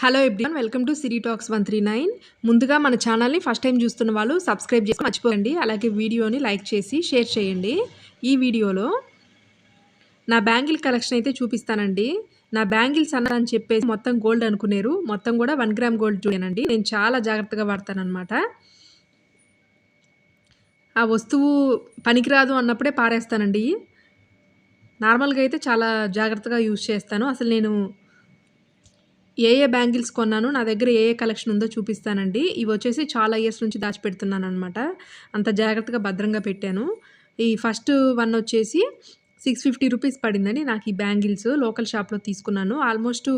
Hello everyone welcome to Siri talks one three nine ముందుగా మన ఛానల్ని ఫస్ట్ టైం చూస్తున్న వాళ్ళు సబ్స్క్రైబ్ చేసి మర్చిపోకండి. అలాగే వీడియోని లైక్ చేసి షేర్ చేయండి. ఈ వీడియోలో నా బ్యాంగిల్ కలెక్షన్ అయితే చూపిస్తానండి. నా బ్యాంగిల్స్ అని చెప్పేసి మొత్తం గోల్డ్ అనుకునేరు. మొత్తం కూడా వన్ గ్రామ్ గోల్డ్ చూడానండి నేను చాలా జాగ్రత్తగా వాడతానమాట ఆ వస్తువు పనికిరాదు అన్నప్పుడే పారేస్తానండి. నార్మల్గా అయితే చాలా జాగ్రత్తగా యూజ్ చేస్తాను. అసలు నేను ఏ ఏ బ్యాంగిల్స్ కొన్నాను నా దగ్గర ఏ ఏ కలెక్షన్ ఉందో చూపిస్తానండి. ఇవి వచ్చేసి చాలా ఇయర్స్ నుంచి దాచిపెడుతున్నాను అనమాట అంత జాగ్రత్తగా భద్రంగా పెట్టాను. ఈ ఫస్ట్ వన్ వచ్చేసి సిక్స్ ఫిఫ్టీ రూపీస్ పడిందండి నాకు ఈ బ్యాంగిల్స్ లోకల్ షాప్లో తీసుకున్నాను. ఆల్మోస్ట్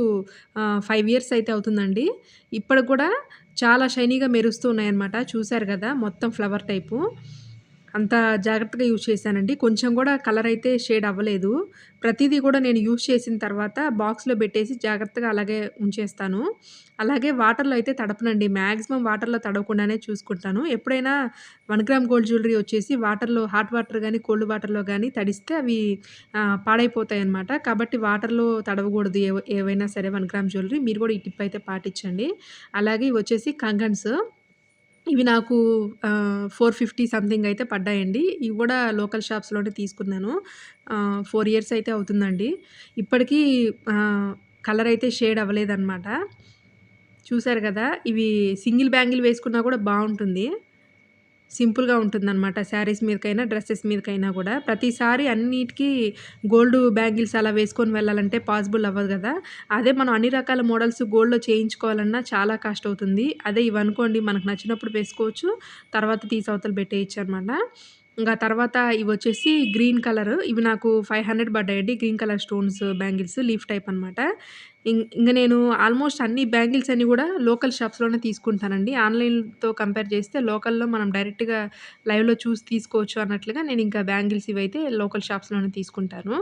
ఫైవ్ ఇయర్స్ అయితే అవుతుందండి. ఇప్పటికి కూడా చాలా షైనీగా మెరుస్తూ ఉన్నాయన్నమాట. చూశారు కదా మొత్తం ఫ్లవర్ టైపు. అంత జాగ్రత్తగా యూజ్ చేశానండి. కొంచెం కూడా కలర్ అయితే షేడ్ అవ్వలేదు. ప్రతిదీ కూడా నేను యూజ్ చేసిన తర్వాత బాక్స్లో పెట్టేసి జాగ్రత్తగా అలాగే ఉంచేస్తాను. అలాగే వాటర్లో అయితే తడపనండి. మ్యాక్సిమం వాటర్లో తడవకుండానే చూసుకుంటాను. ఎప్పుడైనా వన్ గ్రామ్ గోల్డ్ జ్యువెలరీ వచ్చేసి వాటర్లో హాట్ వాటర్ కానీ కోల్డ్ వాటర్లో కానీ తడిస్తే అవి పాడైపోతాయి అనమాట కాబట్టి వాటర్లో తడవకూడదు. ఏవైనా సరే వన్ గ్రామ్ జ్యువెలరీ మీరు కూడా ఈ టిప్ అయితే పాటించండి. అలాగే వచ్చేసి కంగన్స్. ఇవి నాకు ఫోర్ ఫిఫ్టీ సంథింగ్ అయితే పడ్డాయండి. ఇవి కూడా లోకల్ షాప్స్లోనే తీసుకున్నాను. ఫోర్ ఇయర్స్ అయితే అవుతుందండి. ఇప్పటికీ కలర్ అయితే షేడ్ అవ్వలేదన్నమాట. చూసారు కదా ఇవి సింగిల్ బ్యాంగిల్ వేసుకున్నా కూడా బాగుంటుంది. సింపుల్గా ఉంటుందన్నమాట. శారీస్ మీదకైనా డ్రెస్సెస్ మీదకైనా కూడా. ప్రతిసారి అన్నిటికీ గోల్డ్ బ్యాంగిల్స్ అలా వేసుకొని వెళ్ళాలంటే పాసిబుల్ అవ్వదు కదా. అదే మనం అన్ని రకాల మోడల్స్ గోల్డ్లో చేయించుకోవాలన్నా చాలా కాస్ట్ అవుతుంది. అదే ఇవనుకోండి మనకు నచ్చినప్పుడు వేసుకోవచ్చు. తర్వాత తీసి అవతలు పెట్టేయచ్చు అనమాట ఇంకా తర్వాత ఇవి వచ్చేసి గ్రీన్ కలర్. ఇవి నాకు five hundred పడ్డాయండి. Green colour stones bangles leaf type అనమాట ఇంక నేను ఆల్మోస్ట్ అన్ని బ్యాంగిల్స్ అన్నీ కూడా లోకల్ షాప్స్లోనే తీసుకుంటానండి. ఆన్లైన్తో కంపేర్ చేస్తే లోకల్లో మనం డైరెక్ట్గా లైవ్లో చూసి తీసుకోవచ్చు అన్నట్లుగా నేను ఇంకా బ్యాంగిల్స్ ఇవైతే లోకల్ షాప్స్లోనే తీసుకుంటాను.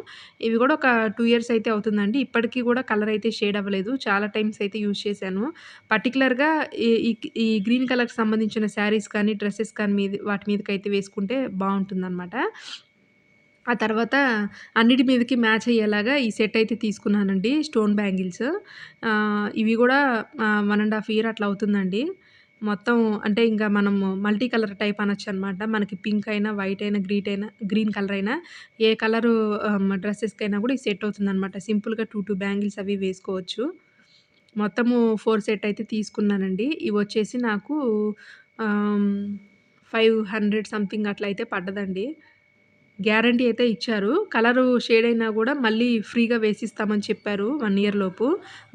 ఇవి కూడా ఒక టూ ఇయర్స్ అయితే అవుతుందండి. ఇప్పటికీ కూడా కలర్ అయితే షేడ్ అవ్వలేదు. చాలా టైమ్స్ అయితే యూజ్ చేశాను. పర్టికులర్గా ఈ ఈ గ్రీన్ కలర్కి సంబంధించిన శారీస్ కానీ డ్రెస్సెస్ కానీ మీద వాటి మీదకైతే వేసుకుంటే బాగుంటుందన్నమాట. ఆ తర్వాత అన్నిటి మీదకి మ్యాచ్ అయ్యేలాగా ఈ సెట్ అయితే తీసుకున్నానండి స్టోన్ బ్యాంగిల్స్. ఇవి కూడా వన్ అండ్ హాఫ్ ఇయర్ అట్లా అవుతుందండి. మొత్తం అంటే ఇంకా మనము మల్టీ కలర్ టైప్ అనొచ్చు అనమాట మనకి పింక్ అయినా వైట్ అయినా గ్రీట్ అయినా గ్రీన్ కలర్ అయినా ఏ కలరు డ్రెస్సెస్కి um, అయినా కూడా ఈ సెట్ అవుతుంది అనమాట సింపుల్గా టూ టూ బ్యాంగిల్స్ అవి వేసుకోవచ్చు. మొత్తము ఫోర్ సెట్ అయితే తీసుకున్నానండి. ఇవి వచ్చేసి నాకు ఫైవ్ హండ్రెడ్ సంథింగ్ అట్లా అయితే పడ్డదండి. గ్యారంటీ అయితే ఇచ్చారు. కలరు షేడ్ అయినా కూడా మళ్ళీ ఫ్రీగా వేసిస్తామని చెప్పారు వన్ ఇయర్ లోపు.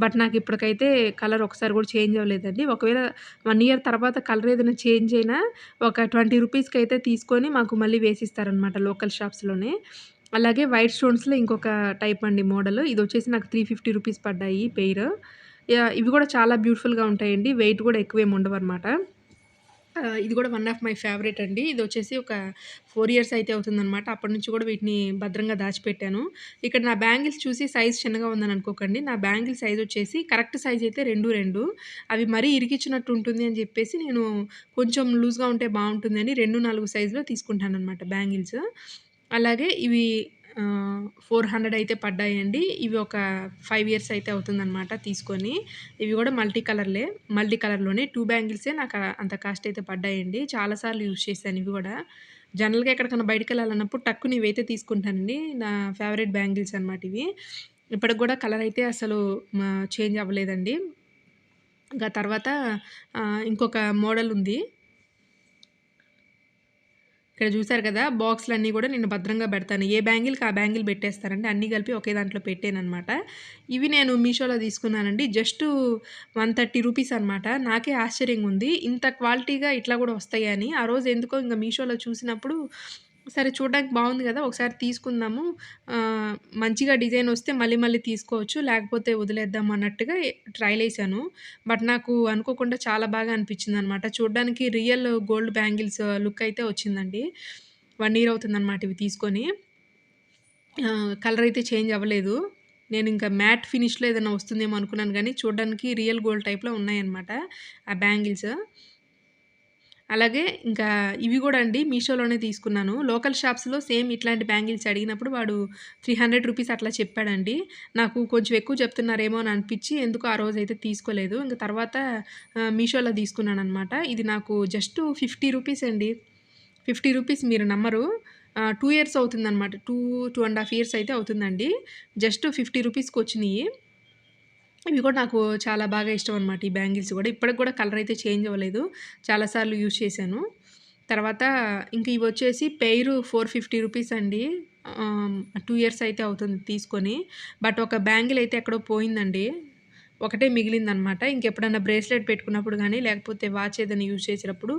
బట్ నాకు ఇప్పటికైతే కలర్ ఒకసారి కూడా చేంజ్ అవ్వలేదండి. ఒకవేళ వన్ ఇయర్ తర్వాత కలర్ ఏదైనా చేంజ్ అయినా ఒక ట్వంటీ రూపీస్కి అయితే తీసుకొని మాకు మళ్ళీ వేసిస్తారనమాట లోకల్ షాప్స్లోనే. అలాగే వైట్ స్టోన్స్లో ఇంకొక టైప్ అండి మోడల్. ఇది వచ్చేసి నాకు త్రీ ఫిఫ్టీ రూపీస్ పడ్డాయి పెయిర్. ఇవి కూడా చాలా బ్యూటిఫుల్గా ఉంటాయండి. వెయిట్ కూడా ఎక్కువేమి ఉండవు అనమాట ఇది కూడా వన్ ఆఫ్ మై ఫేవరెట్ అండి. ఇది వచ్చేసి ఒక ఫోర్ ఇయర్స్ అయితే అవుతుందనమాట అప్పటి నుంచి కూడా వీటిని భద్రంగా దాచిపెట్టాను. ఇక్కడ నా బ్యాంగిల్స్ చూసి సైజ్ చిన్నగా ఉందని అనుకోకండి. నా బ్యాంగిల్ సైజ్ వచ్చేసి కరెక్ట్ సైజ్ అయితే రెండు రెండు. అవి మరీ ఇరికిచ్చినట్టు ఉంటుంది అని చెప్పేసి నేను కొంచెం లూజ్గా ఉంటే బాగుంటుంది అని రెండు నాలుగు సైజులో తీసుకుంటాను అనమాట బ్యాంగిల్స్. అలాగే ఇవి ఫోర్ హండ్రెడ్ అయితే పడ్డాయండి. ఇవి ఒక ఫైవ్ ఇయర్స్ అయితే అవుతుందన్నమాట తీసుకొని. ఇవి కూడా మల్టీ కలర్లే. మల్టీ కలర్లోనే టూ బ్యాంగిల్సే నాకు అంత కాస్ట్ అయితే పడ్డాయండి. చాలాసార్లు యూజ్ చేశాను ఇవి కూడా. జనరల్గా ఎక్కడికైనా బయటకు వెళ్ళాలన్నప్పుడు టక్కుని ఇవైతే తీసుకుంటానండి. నా ఫేవరెట్ బ్యాంగిల్స్ అనమాట ఇవి. ఇప్పటికి కూడా కలర్ అయితే అసలు చేంజ్ అవ్వలేదండి. ఇంకా తర్వాత ఇంకొక మోడల్ ఉంది. ఇక్కడ చూసారు కదా బాక్స్లు అన్నీ కూడా నేను భద్రంగా పెడతాను. ఏ బ్యాంగిల్కి ఆ బ్యాంగిల్ పెట్టేస్తారండి. అన్నీ కలిపి ఒకే దాంట్లో పెట్టానమాట ఇవి నేను మీషోలో తీసుకున్నానండి. జస్ట్ వన్ థర్టీ రూపీస్ అనమాట నాకే ఆశ్చర్యంగా ఉంది ఇంత క్వాలిటీగా ఇట్లా కూడా వస్తాయని. ఆ రోజు ఎందుకో ఇంకా మీషోలో చూసినప్పుడు సరే చూడడానికి బాగుంది కదా ఒకసారి తీసుకుందాము. మంచిగా డిజైన్ వస్తే మళ్ళీ మళ్ళీ తీసుకోవచ్చు లేకపోతే వదిలేద్దాం అన్నట్టుగా ట్రైల్ వేసాను బట్ నాకు అనుకోకుండా చాలా బాగా అనిపించింది అనమాట చూడడానికి రియల్ గోల్డ్ బ్యాంగిల్స్ లుక్ అయితే వచ్చిందండి. వన్ ఇయర్ అవుతుందన్నమాట ఇవి తీసుకొని. కలర్ అయితే చేంజ్ అవ్వలేదు. నేను ఇంకా మ్యాట్ ఫినిష్లో ఏదైనా వస్తుందేమో అనుకున్నాను కానీ చూడడానికి రియల్ గోల్డ్ టైప్లో ఉన్నాయన్నమాట ఆ బ్యాంగిల్స్. అలాగే ఇంకా ఇవి కూడా అండి మీషోలోనే తీసుకున్నాను. లోకల్ షాప్స్లో సేమ్ ఇట్లాంటి బ్యాంగిల్స్ అడిగినప్పుడు వాడు త్రీ హండ్రెడ్ రూపీస్ అట్లా చెప్పాడండి. నాకు కొంచెం ఎక్కువ చెప్తున్నారేమో అని అనిపించి ఎందుకు ఆ రోజు అయితే తీసుకోలేదు. ఇంకా తర్వాత మీషోలో తీసుకున్నాను అనమాట ఇది నాకు జస్ట్ ఫిఫ్టీ రూపీస్ అండి. ఫిఫ్టీ రూపీస్ మీరు నమ్మరు. టూ ఇయర్స్ అవుతుందన్నమాట. Two two and half years అయితే అవుతుందండి. జస్ట్ ఫిఫ్టీ రూపీస్కి వచ్చినాయి. ఇవి కూడా నాకు చాలా బాగా ఇష్టం అనమాట ఈ బ్యాంగిల్స్ కూడా. ఇప్పటికి కూడా కలర్ అయితే చేంజ్ అవ్వలేదు. చాలాసార్లు యూజ్ చేశాను. తర్వాత ఇంక ఇవి వచ్చేసి పెయిరు ఫోర్ ఫిఫ్టీ రూపీస్ అండి. టూ ఇయర్స్ అయితే అవుతుంది తీసుకొని. బట్ ఒక బ్యాంగిల్ అయితే ఎక్కడో పోయిందండి. ఒకటే మిగిలిందనమాట ఇంకెప్పుడన్నా బ్రేస్లెట్ పెట్టుకున్నప్పుడు కానీ లేకపోతే వాచ్ ఏదైనా యూజ్ చేసేటప్పుడు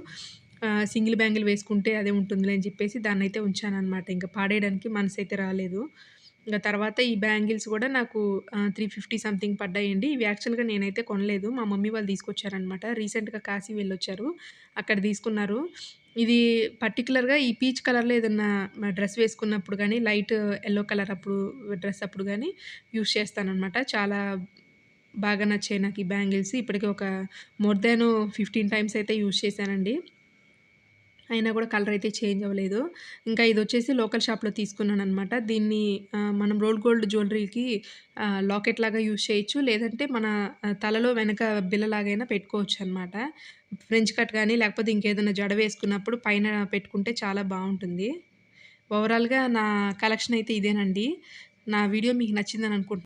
సింగిల్ బ్యాంగిల్ వేసుకుంటే అదే ఉంటుందిలే అని చెప్పేసి దాన్ని అయితే ఉంచానన్నమాట. ఇంకా పాడేయడానికి మనసు అయితే రాలేదు. ఇంకా తర్వాత ఈ బ్యాంగిల్స్ కూడా నాకు త్రీ ఫిఫ్టీ సంథింగ్ పడ్డాయండి. ఇవి యాక్చువల్గా నేనైతే కొనలేదు. మా మమ్మీ వాళ్ళు తీసుకొచ్చారనమాట రీసెంట్గా కాశీ వెళ్ళొచ్చారు. అక్కడ తీసుకున్నారు. ఇది పర్టికులర్గా ఈ పీచ్ కలర్లో ఏదన్నా డ్రెస్ వేసుకున్నప్పుడు కానీ లైట్ ఎల్లో కలర్ అప్పుడు డ్రెస్ అప్పుడు కానీ యూస్ చేస్తానన్నమాట. చాలా బాగా నచ్చాయి నాకు ఈ బ్యాంగిల్స్. ఇప్పటికి ఒక మోర్ దాన్ ఫిఫ్టీన్ టైమ్స్ అయితే యూస్ చేశానండి. అయినా కూడా కలర్ అయితే చేంజ్ అవ్వలేదు. ఇంకా ఇది వచ్చేసి లోకల్ షాప్లో తీసుకున్నాను అనమాట దీన్ని మనం రోల్ గోల్డ్ జ్యువెలరీకి లాకెట్ లాగా యూజ్ చేయొచ్చు. లేదంటే మన తలలో వెనక బిల్లలాగైనా పెట్టుకోవచ్చు అనమాట ఫ్రెంచ్ కట్ కానీ లేకపోతే ఇంకేదైనా జడ వేసుకున్నప్పుడు పైన పెట్టుకుంటే చాలా బాగుంటుంది. ఓవరాల్గా నా కలెక్షన్ అయితే ఇదేనండి. నా వీడియో మీకు నచ్చిందని అనుకుంటున్నాను